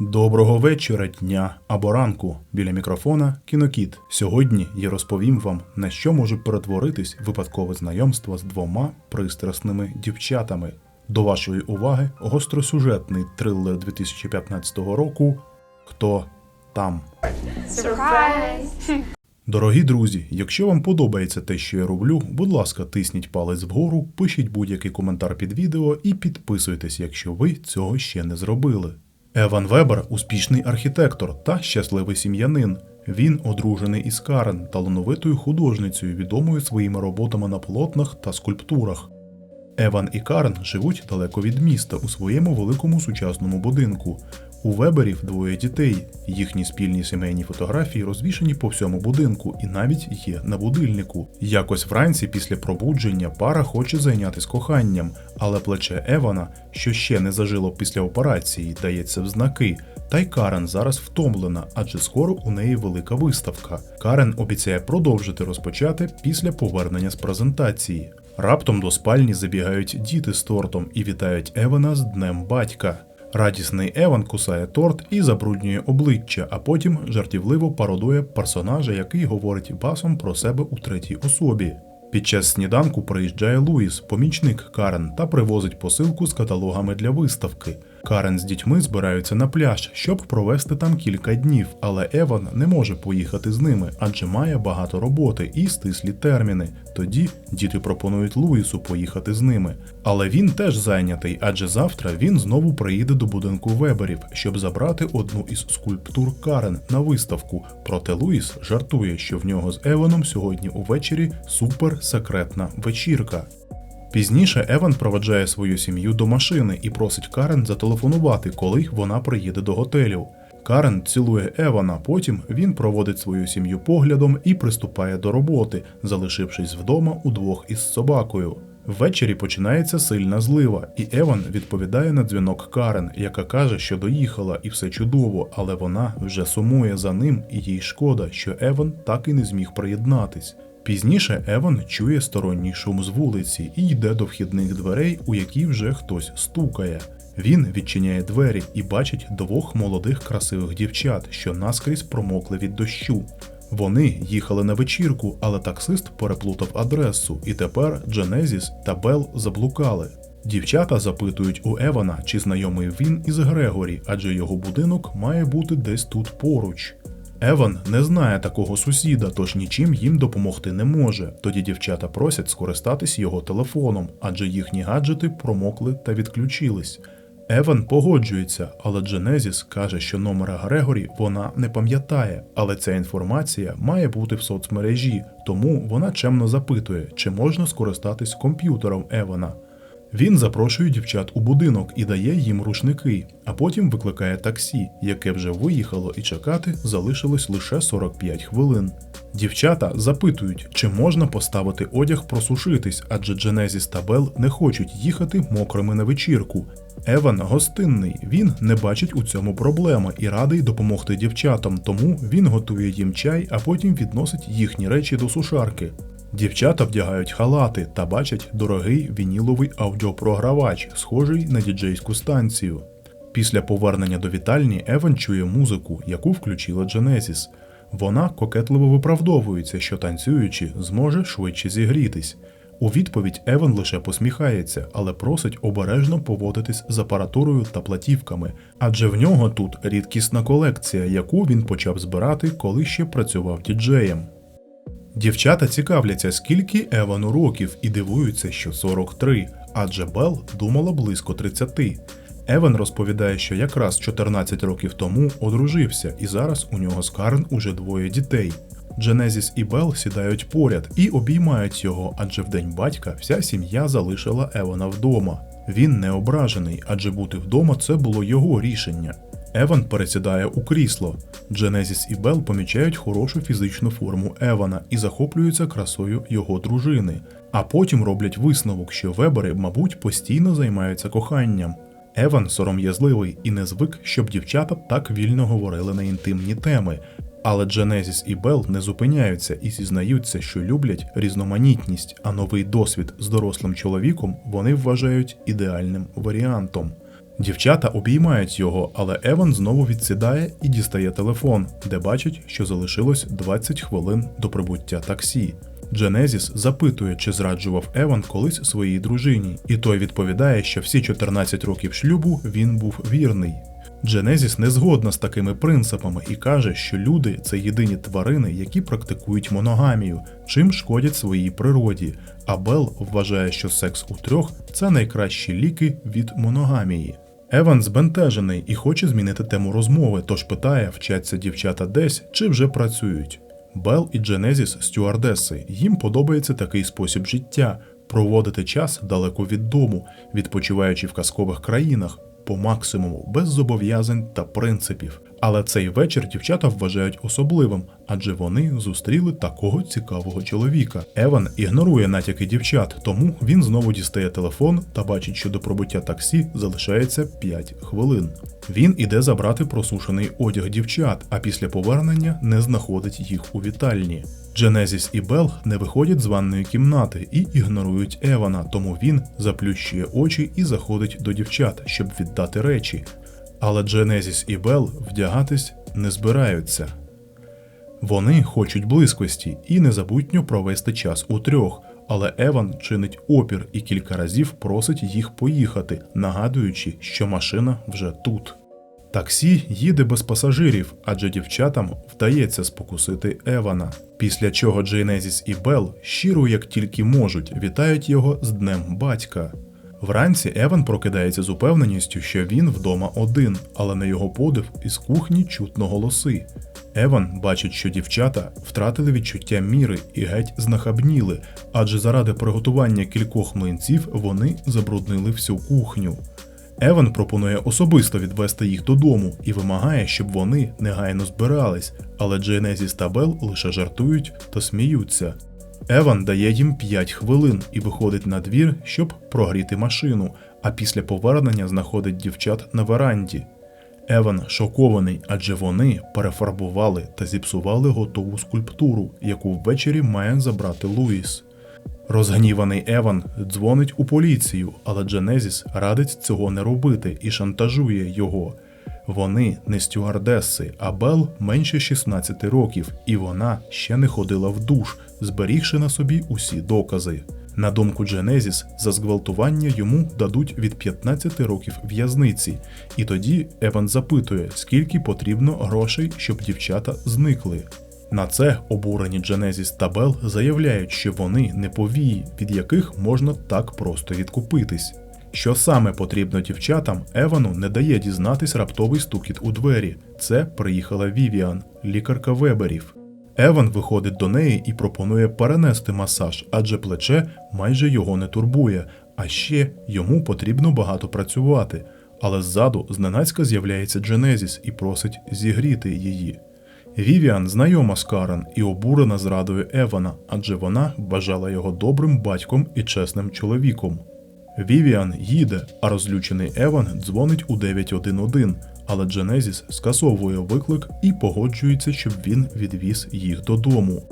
Доброго вечора, дня або ранку. Біля мікрофона Кінокіт. Сьогодні я розповім вам, на що може перетворитись випадкове знайомство з двома пристрасними дівчатами. До вашої уваги гостросюжетний трилер 2015 року Хто там. Surprise! Дорогі друзі, якщо вам подобається те, що я роблю, будь ласка, тисніть палець вгору, пишіть будь-який коментар під відео і підписуйтесь, якщо ви цього ще не зробили. Еван Вебер успішний архітектор та щасливий сім'янин. Він одружений із Карен, талановитою художницею, відомою своїми роботами на полотнах та скульптурах. Еван і Карен живуть далеко від міста у своєму великому сучасному будинку. У Веберів двоє дітей. Їхні спільні сімейні фотографії розвішені по всьому будинку і навіть є на будильнику. Якось вранці після пробудження пара хоче зайнятися коханням, але плече Евана, що ще не зажило після операції, дається в знаки. Та й Карен зараз втомлена, адже скоро у неї велика виставка. Карен обіцяє продовжити розпочати після повернення з презентації. Раптом до спальні забігають діти з тортом і вітають Евана з днем батька. Радісний Еван кусає торт і забруднює обличчя, а потім жартівливо пародує персонажа, який говорить басом про себе у третій особі. Під час сніданку приїжджає Луїс, помічник Карен, та привозить посилку з каталогами для виставки. Карен з дітьми збираються на пляж, щоб провести там кілька днів, але Еван не може поїхати з ними, адже має багато роботи і стислі терміни. Тоді діти пропонують Луїсу поїхати з ними. Але він теж зайнятий, адже завтра він знову приїде до будинку Веберів, щоб забрати одну із скульптур Карен на виставку. Проте Луїс жартує, що в нього з Еваном сьогодні увечері суперсекретна вечірка. Пізніше Еван проведжає свою сім'ю до машини і просить Карен зателефонувати, коли вона приїде до готелю. Карен цілує Евана, потім він проводить свою сім'ю поглядом і приступає до роботи, залишившись вдома удвох із собакою. Ввечері починається сильна злива, і Еван відповідає на дзвінок Карен, яка каже, що доїхала і все чудово, але вона вже сумує за ним, і їй шкода, що Еван так і не зміг приєднатись. Пізніше Еван чує сторонній шум з вулиці і йде до вхідних дверей, у які вже хтось стукає. Він відчиняє двері і бачить двох молодих красивих дівчат, що наскрізь промокли від дощу. Вони їхали на вечірку, але таксист переплутав адресу, і тепер Дженезіс та Бел заблукали. Дівчата запитують у Евана, чи знайомий він із Грегорі, адже його будинок має бути десь тут поруч. Еван не знає такого сусіда, тож нічим їм допомогти не може. Тоді дівчата просять скористатись його телефоном, адже їхні гаджети промокли та відключились. Еван погоджується, але Дженезіс каже, що номера Грегорі вона не пам'ятає, але ця інформація має бути в соцмережі, тому вона чемно запитує, чи можна скористатись комп'ютером Евана. Він запрошує дівчат у будинок і дає їм рушники, а потім викликає таксі, яке вже виїхало, і чекати залишилось лише 45 хвилин. Дівчата запитують, чи можна поставити одяг просушитись, адже Дженезіс та Бел не хочуть їхати мокрими на вечірку. Еван гостинний, він не бачить у цьому проблеми і радий допомогти дівчатам, тому він готує їм чай, а потім відносить їхні речі до сушарки. Дівчата вдягають халати та бачать дорогий вініловий аудіопрогравач, схожий на діджейську станцію. Після повернення до вітальні Еван чує музику, яку включила Дженезіс. Вона кокетливо виправдовується, що танцюючи, зможе швидше зігрітись. У відповідь Еван лише посміхається, але просить обережно поводитись з апаратурою та платівками, адже в нього тут рідкісна колекція, яку він почав збирати, коли ще працював діджеєм. Дівчата цікавляться, скільки Евану років, і дивуються, що 43, адже Бел думала близько 30. Еван розповідає, що якраз 14 років тому одружився, і зараз у нього з Карн уже двоє дітей. Дженезіс і Бел сідають поряд і обіймають його, адже в день батька вся сім'я залишила Евана вдома. Він не ображений, адже бути вдома це було його рішення. Еван пересідає у крісло. Дженезіс і Бел помічають хорошу фізичну форму Евана і захоплюються красою його дружини, а потім роблять висновок, що вебери, мабуть, постійно займаються коханням. Еван сором'язливий і не звик, щоб дівчата так вільно говорили на інтимні теми. Але Дженезіс і Бел не зупиняються і зізнаються, що люблять різноманітність, а новий досвід з дорослим чоловіком вони вважають ідеальним варіантом. Дівчата обіймають його, але Еван знову відсідає і дістає телефон, де бачить, що залишилось 20 хвилин до прибуття таксі. Дженезіс запитує, чи зраджував Еван колись своїй дружині, і той відповідає, що всі 14 років шлюбу він був вірний. Дженезіс не згодна з такими принципами і каже, що люди це єдині тварини, які практикують моногамію, чим шкодять своїй природі. А Бел вважає, що секс у трьох це найкращі ліки від моногамії. Еван збентежений і хоче змінити тему розмови, тож питає, вчаться дівчата десь чи вже працюють. Бел і Дженезіс стюардеси. Їм подобається такий спосіб життя проводити час далеко від дому, відпочиваючи в казкових країнах по максимуму, без зобов'язань та принципів. Але цей вечір дівчата вважають особливим, адже вони зустріли такого цікавого чоловіка. Еван ігнорує натяки дівчат, тому він знову дістає телефон та бачить, що до пробуття таксі залишається 5 хвилин. Він іде забрати просушений одяг дівчат, а після повернення не знаходить їх у вітальні. Дженезіс і Бел не виходять з ванної кімнати і ігнорують Евана, тому він заплющує очі і заходить до дівчат, щоб віддати речі. Але Дженезіс і Бел вдягатись не збираються. Вони хочуть близькості і незабутньо провести час у трьох, але Еван чинить опір і кілька разів просить їх поїхати, нагадуючи, що машина вже тут. Таксі їде без пасажирів, адже дівчатам вдається спокусити Евана. Після чого Джейнезіс і Бел, щиро як тільки можуть, вітають його з днем батька. Вранці Еван прокидається з упевненістю, що він вдома один, але на його подив із кухні чутно голоси. Еван бачить, що дівчата втратили відчуття міри і геть знахабніли, адже заради приготування кількох млинців вони забруднили всю кухню. Еван пропонує особисто відвести їх додому і вимагає, щоб вони негайно збирались, але Дженезіс та Бел лише жартують та сміються. Еван дає їм 5 хвилин і виходить на двір, щоб прогріти машину, а після повернення знаходить дівчат на веранді. Еван шокований, адже вони перефарбували та зіпсували готову скульптуру, яку ввечері має забрати Луїс. Розгніваний Еван дзвонить у поліцію, але Дженезіс радить цього не робити і шантажує його. Вони не стюардеси, а Бел менше 16 років, і вона ще не ходила в душ, зберігши на собі усі докази. На думку Дженезіс, за зґвалтування йому дадуть від 15 років в'язниці, і тоді Еван запитує, скільки потрібно грошей, щоб дівчата зникли. На це обурені Дженезіс та Бел заявляють, що вони не повії, від яких можна так просто відкупитись. Що саме потрібно дівчатам, Евану не дає дізнатись раптовий стукіт у двері. Це приїхала Вівіан, лікарка Веберів. Еван виходить до неї і пропонує перенести масаж, адже плече майже його не турбує, а ще йому потрібно багато працювати. Але ззаду зненацька з'являється Дженезіс і просить зігріти її. Вівіан знайома з Карен і обурена зрадою Евана, адже вона бажала його добрим батьком і чесним чоловіком. Вівіан їде, а розлючений Еван дзвонить у 911, але Дженезіс скасовує виклик і погоджується, щоб він відвіз їх додому.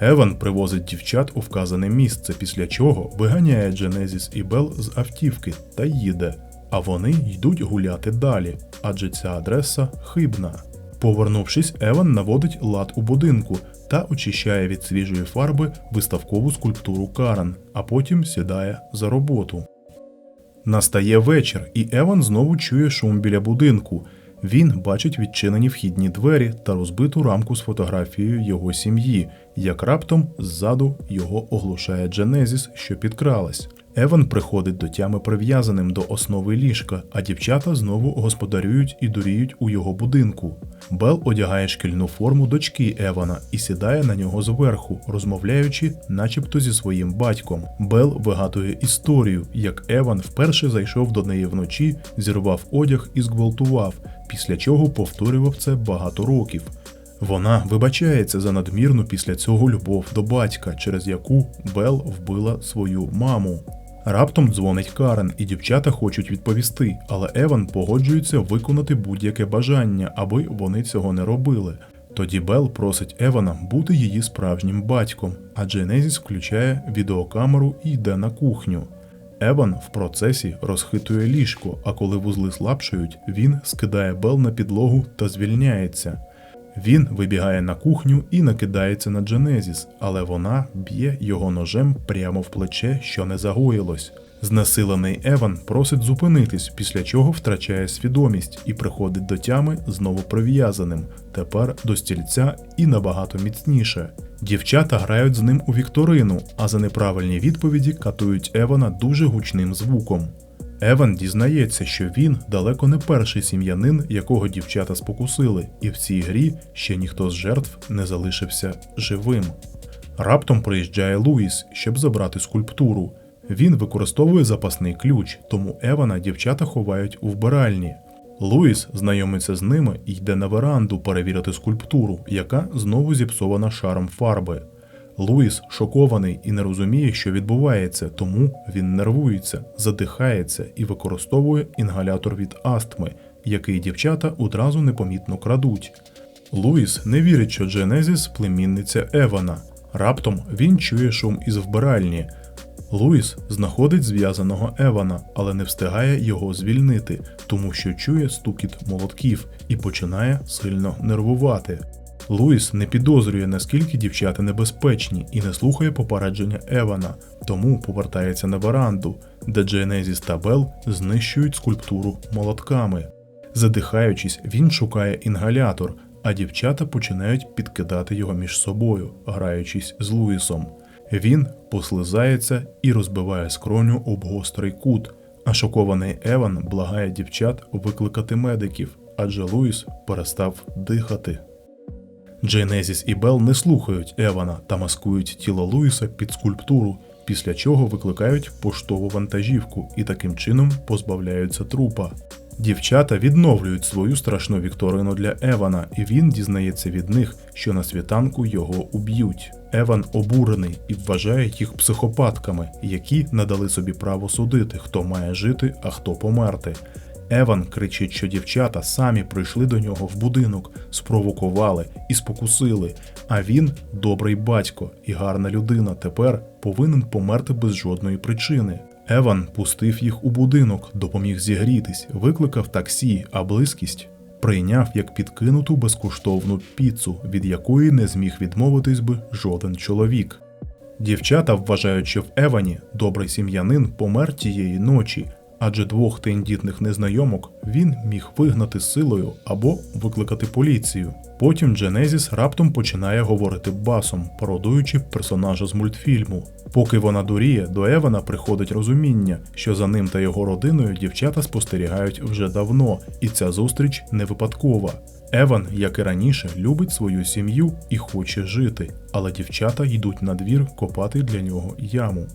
Еван привозить дівчат у вказане місце, після чого виганяє Дженезіс і Бел з автівки та їде. А вони йдуть гуляти далі, адже ця адреса хибна. Повернувшись, Еван наводить лад у будинку та очищає від свіжої фарби виставкову скульптуру Карен, а потім сідає за роботу. Настає вечір, і Еван знову чує шум біля будинку. Він бачить відчинені вхідні двері та розбиту рамку з фотографією його сім'ї, як раптом ззаду його оглушає Дженезіс, що підкралась. Еван приходить до тями прив'язаним до основи ліжка, а дівчата знову господарюють і дуріють у його будинку. Бел одягає шкільну форму дочки Евана і сідає на нього зверху, розмовляючи, начебто зі своїм батьком. Бел вигадує історію, як Еван вперше зайшов до неї вночі, зірвав одяг і зґвалтував, після чого повторював це багато років. Вона вибачається за надмірну після цього любов до батька, через яку Бел вбила свою маму. Раптом дзвонить Карен, і дівчата хочуть відповісти, але Еван погоджується виконати будь-яке бажання, аби вони цього не робили. Тоді Бел просить Евана бути її справжнім батьком, а Дженезіс включає відеокамеру і йде на кухню. Еван в процесі розхитує ліжко, а коли вузли слабшають, він скидає Бел на підлогу та звільняється. Він вибігає на кухню і накидається на Дженезіс, але вона б'є його ножем прямо в плече, що не загоїлось. Знесилений Еван просить зупинитись, після чого втрачає свідомість і приходить до тями знову прив'язаним, тепер до стільця і набагато міцніше. Дівчата грають з ним у вікторину, а за неправильні відповіді катують Евана дуже гучним звуком. Еван дізнається, що він далеко не перший сім'янин, якого дівчата спокусили, і в цій грі ще ніхто з жертв не залишився живим. Раптом приїжджає Луїс, щоб забрати скульптуру. Він використовує запасний ключ, тому Евана дівчата ховають у вбиральні. Луїс знайомиться з ними і йде на веранду перевірити скульптуру, яка знову зіпсована шаром фарби. Луїс шокований і не розуміє, що відбувається, тому він нервується, задихається і використовує інгалятор від астми, який дівчата одразу непомітно крадуть. Луїс не вірить, що Дженезіс племінниця Евана. Раптом він чує шум із вбиральні. Луїс знаходить зв'язаного Евана, але не встигає його звільнити, тому що чує стукіт молотків і починає сильно нервувати. Луїс не підозрює, наскільки дівчата небезпечні і не слухає попередження Евана, тому повертається на веранду, де Дженезіс та Бел знищують скульптуру молотками. Задихаючись, він шукає інгалятор, а дівчата починають підкидати його між собою, граючись з Луїсом. Він послизається і розбиває скроню об гострий кут, а шокований Еван благає дівчат викликати медиків, адже Луїс перестав дихати. Джейнезіс і Бел не слухають Евана та маскують тіло Луїса під скульптуру, після чого викликають поштову вантажівку і таким чином позбавляються трупа. Дівчата відновлюють свою страшну вікторину для Евана, і він дізнається від них, що на світанку його уб'ють. Еван обурений і вважає їх психопатками, які надали собі право судити, хто має жити, а хто померти. Еван кричить, що дівчата самі прийшли до нього в будинок, спровокували і спокусили. А він добрий батько і гарна людина тепер повинен померти без жодної причини. Еван пустив їх у будинок, допоміг зігрітись, викликав таксі, а близькість прийняв як підкинуту безкоштовну піцу, від якої не зміг відмовитись би жоден чоловік. Дівчата вважаючи в Евані добрий сім'янин помер тієї ночі, адже двох тендітних незнайомок він міг вигнати силою або викликати поліцію. Потім Дженезіс раптом починає говорити басом, пародуючи персонажа з мультфільму. Поки вона дуріє, до Евана приходить розуміння, що за ним та його родиною дівчата спостерігають вже давно, і ця зустріч не випадкова. Еван, як і раніше, любить свою сім'ю і хоче жити, але дівчата йдуть на двір копати для нього яму.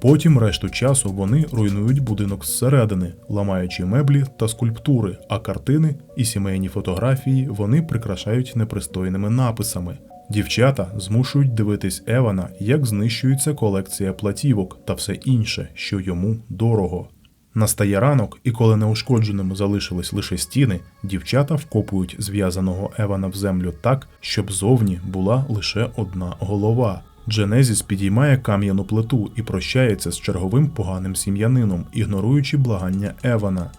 Потім решту часу вони руйнують будинок зсередини, ламаючи меблі та скульптури, а картини і сімейні фотографії вони прикрашають непристойними написами. Дівчата змушують дивитись Евана, як знищується колекція платівок та все інше, що йому дорого. Настає ранок, і коли неушкодженими залишились лише стіни, дівчата вкопують зв'язаного Евана в землю так, щоб зовні була лише одна голова. Дженезіс підіймає кам'яну плиту і прощається з черговим поганим сім'янином, ігноруючи благання Евана.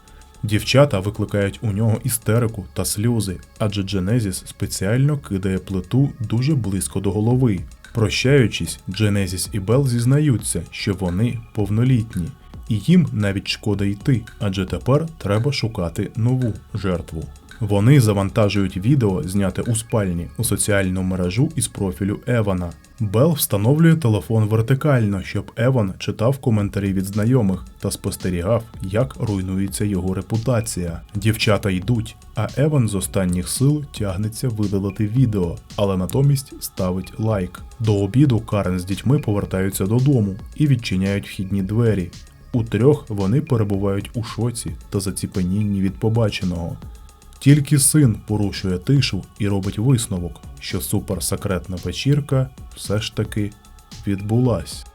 Дівчата викликають у нього істерику та сльози, адже Дженезіс спеціально кидає плиту дуже близько до голови. Прощаючись, Дженезіс і Бел зізнаються, що вони повнолітні, і їм навіть шкода йти, адже тепер треба шукати нову жертву. Вони завантажують відео, зняте у спальні, у соціальну мережу із профілю Евана. Бел встановлює телефон вертикально, щоб Еван читав коментарі від знайомих та спостерігав, як руйнується його репутація. Дівчата йдуть, а Еван з останніх сил тягнеться видалити відео, але натомість ставить лайк. До обіду Карен з дітьми повертаються додому і відчиняють вхідні двері. У трьох вони перебувають у шоці та заціпенінні від побаченого. Тільки син порушує тишу і робить висновок, що суперсекретна вечірка все ж таки відбулась.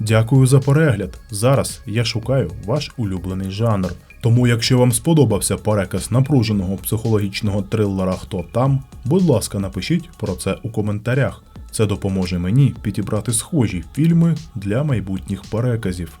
Дякую за перегляд. Зараз я шукаю ваш улюблений жанр. Тому, якщо вам сподобався переказ напруженого психологічного трилера Хто там, будь ласка, напишіть про це у коментарях. Це допоможе мені підібрати схожі фільми для майбутніх переказів.